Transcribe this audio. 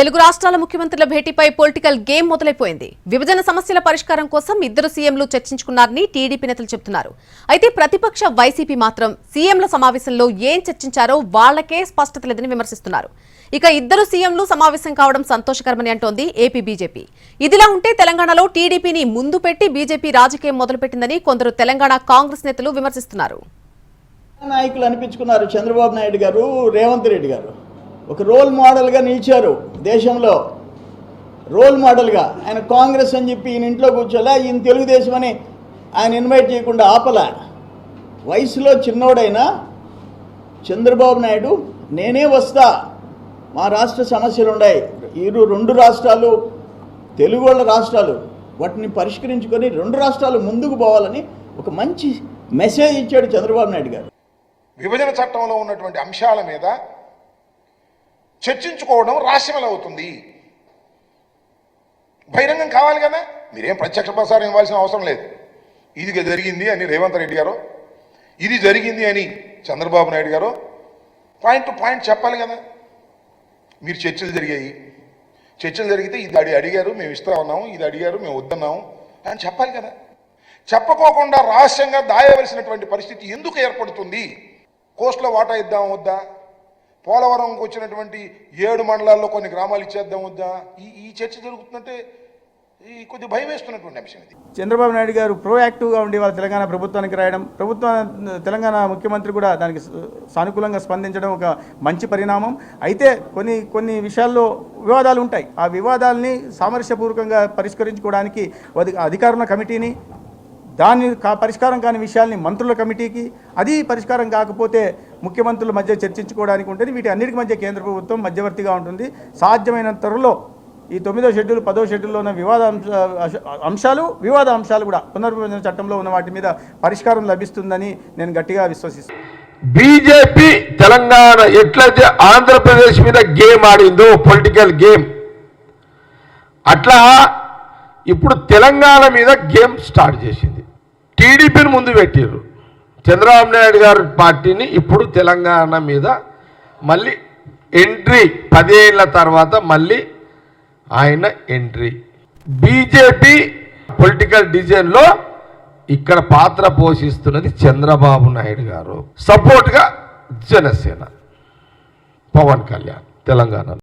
తెలుగు రాష్ట్రాల ముఖ్యమంత్రుల భేటీపై political game మొదలైపోయింది. విభజన సమస్యల పరిష్కారం కోసం ఇద్దరు సీఎంలు చర్చించుకున్నారని టీడీపీ నేతలు చెబుతున్నారు. అయితే ప్రతిపక్ష వైసీపీ మాత్రం సీఎంల సమావేశంలో ఏం చర్చించారో వాళ్ళకే స్పష్టత లేదని విమర్శిస్తున్నారు. ఇక ఇద్దరు సీఎంలు సమావేశం కావడం సంతోషకరమని అంటోంది ఏపీ బీజేపీ. ఇదిలా ఉంటే తెలంగాణలో టీడీపీని ముందు పెట్టి బీజేపీ రాజకీయం మొదలుపెట్టిందని కొందరు తెలంగాణ కాంగ్రెస్ నేతలు విమర్శిస్తున్నారు. నాయకులు అనిపించుకున్నారు చంద్రబాబు నాయుడు గారు రేవంత్ రెడ్డి గారు. ఒక రోల్ మోడల్గా నిలిచారు దేశంలో. రోల్ మోడల్గా. ఆయన కాంగ్రెస్ అని చెప్పి ఈయన ఇంట్లో కూర్చోలే ఈయన తెలుగుదేశం అని ఆయన ఇన్వైట్ చేయకుండా ఆపల. వయసులో చిన్నోడైనా చంద్రబాబు నాయుడు నేనే వస్తా. మా రాష్ట్ర సమస్యలు ఉన్నాయి ఇరు రెండు రాష్ట్రాలు తెలుగు వాళ్ళ రాష్ట్రాలు. వాటిని పరిష్కరించుకొని రెండు రాష్ట్రాలు ముందుకు పోవాలని ఒక మంచి మెసేజ్ ఇచ్చాడు చంద్రబాబు నాయుడు గారు. విభజన చట్టంలో ఉన్నటువంటి అంశాల మీద చర్చించుకోవడం రాష్ట్రమల అవుతుంది బహిరంగం కావాలి కదా? మీరేం ప్రత్యక్ష ప్రసారం ఇవ్వాల్సిన అవసరం లేదు. ఇది జరిగింది అని రేవంత్ రెడ్డి గారు ఇది జరిగింది అని చంద్రబాబు నాయుడు గారు పాయింట్ టు పాయింట్ చెప్పాలి కదా. మీరు చర్చలు జరిగాయి. చర్చలు జరిగితే ఇది అడి అడిగారు మేము ఇస్తా ఉన్నాము ఇది అడిగారు మేము వద్దన్నాము అని చెప్పాలి కదా. చెప్పకోకుండా రహస్యంగా దాయవలసినటువంటి పరిస్థితి ఎందుకు ఏర్పడుతుంది? కోస్ట్లో వాటా ఇద్దాం వద్దా? పోలవరంకి వచ్చినటువంటి ఏడు మండలాల్లో కొన్ని గ్రామాలు ఇచ్చేద్దాం వద్దా? ఈ ఈ చర్చ జరుగుతుందంటే ఈ కొద్ది భయం వేస్తున్నటువంటి అంశం ఇది. చంద్రబాబు నాయుడు గారు ప్రోయాక్టివ్గా ఉండి వాళ్ళ తెలంగాణ ప్రభుత్వానికి రాయడం ప్రభుత్వ తెలంగాణ ముఖ్యమంత్రి కూడా దానికి సానుకూలంగా స్పందించడం ఒక మంచి పరిణామం. అయితే కొన్ని కొన్ని విషయాల్లో వివాదాలు ఉంటాయి. ఆ వివాదాలని సామరస్యపూర్వకంగా పరిష్కరించుకోవడానికి అధికారుల కమిటీని దాని కా పరిష్కారం కాని విషయాల్ని మంత్రుల కమిటీకి అది పరిష్కారం కాకపోతే ముఖ్యమంత్రుల మధ్య చర్చించుకోవడానికి ఉంటుంది. వీటి అన్నిటి మధ్య కేంద్ర ప్రభుత్వం మధ్యవర్తిగా ఉంటుంది. సాధ్యమైనంత త్వరలో ఈ తొమ్మిదో షెడ్యూల్ పదో షెడ్యూల్లో ఉన్న వివాద అంశాలు వివాద అంశాలు కూడా పునర్విభజన చట్టంలో ఉన్న వాటి మీద పరిష్కారం లభిస్తుందని నేను గట్టిగా విశ్వసిస్తాను బీజేపీ తెలంగాణ ఎట్లయితే ఆంధ్రప్రదేశ్ మీద గేమ్ ఆడిందో పొలిటికల్ గేమ్. అట్లా ఇప్పుడు తెలంగాణ మీద గేమ్ స్టార్ట్ చేసింది. టీడీపీని ముందు పెట్టారు చంద్రబాబు నాయుడు గారి పార్టీని ఇప్పుడు తెలంగాణ మీద మళ్ళీ ఎంట్రీ పదేళ్ళ తర్వాత మళ్ళీ ఆయన ఎంట్రీ. బీజేపీ పొలిటికల్ డిజైన్లో ఇక్కడ పాత్ర పోషిస్తున్నది చంద్రబాబు నాయుడు గారు. సపోర్ట్గా జనసేన పవన్ కళ్యాణ్ తెలంగాణ